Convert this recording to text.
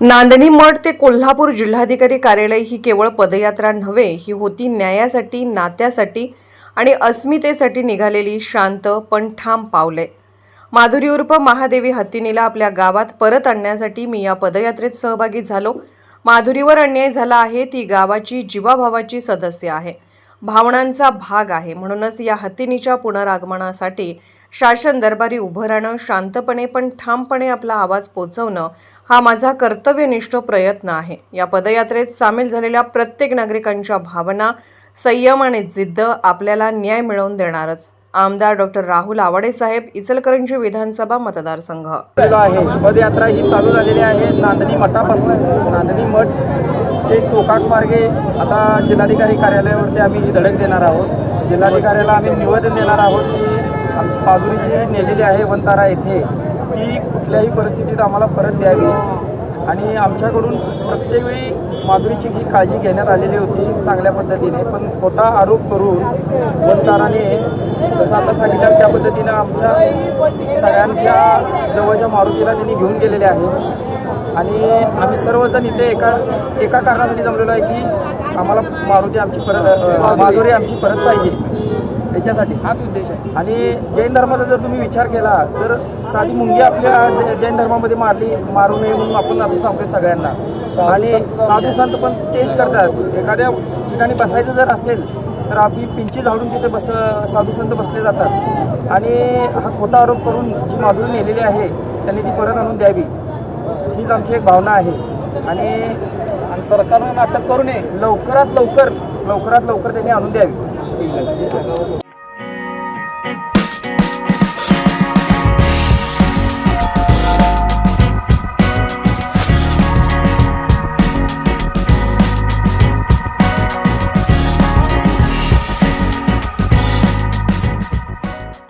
नांदणी मठ ते कोल्हापूर जिल्हाधिकारी कार्यालय ही केवळ पदयात्रा नव्हे ही होती न्यायासाठी नात्यासाठी आणि अस्मितेसाठी निघालेली शांत पण ठाम पावले. माधुरी उर्फ महादेवी हत्तीनीला आपल्या गावात परत आणण्यासाठी मी या पदयात्रेत सहभागी झालो. माधुरीवर अन्याय झाला आहे ती गावाची जीवाभावाची सदस्य आहे. भावनांचा भाग आहे. म्हणूनच या हतिनीच्या पुनरागमनासाठी शासन दरबारी उभं राहणं शांतपणे पण ठामपणे आपला आवाज पोचवणं हा माझा कर्तव्यनिष्ठ प्रयत्न आहे. या पदयात्रेत सामील झालेल्या प्रत्येक नागरिकांच्या भावना संयम आणि जिद्द आपल्याला न्याय मिळवून देणारच. आमदार डॉक्टर राहुल आवाडे साहेब इचलकरंजी विधानसभा मतदारसंघ. आहे पदयात्रा ही चालू झालेली आहे. नांदणी मठापासून नांदणी मठ ते चोकाक मार्गे आता जिल्हाधिकारी कार्यालयावरती आम्ही ही धडक देणार आहोत. जिल्हाधिकाऱ्याला आम्ही निवेदन देणार आहोत की आमची बाजूरी जी नेलेली आहे वंतारा येथे ती कुठल्याही परिस्थितीत आम्हाला परत द्यावी. आणि आमच्याकडून प्रत्येक वेळी माधुरीची ही काळजी घेण्यात आलेली होती चांगल्या पद्धतीने. पण खोटा आरोप करून वंताराने जसं आता सांगितलं त्या पद्धतीनं आमच्या सगळ्यांच्या जवळच्या मारुतीला त्यांनी घेऊन गेलेले आहेत आणि आम्ही सर्वजण इथे एका एका कारणासाठी जमलेलो आहे की आम्हाला मारुती आमची परत माधुरी आमची परत पाहिजे. याच्यासाठी. हाच उद्देश आहे. आणि जैन धर्माचा जर तुम्ही विचार केला तर साधी मुंगी आपल्या जैन धर्मामध्ये मारली मारू नये म्हणून आपण असं सांगतोय सगळ्यांना. आणि साधू संत पण तेच करतात. एखाद्या ठिकाणी बसायचं जर असेल तर आपली पिंची झाडून तिथे बस साधू संत बसले जातात. आणि हा खोटा आरोप करून जी माधुरी नेलेली आहे त्यांनी ती परत आणून द्यावी. हीच आमची एक भावना आहे. आणि सरकारनं नाटक करू नये. लवकरात लवकर लवकरात लवकर त्यांनी आणून द्यावी.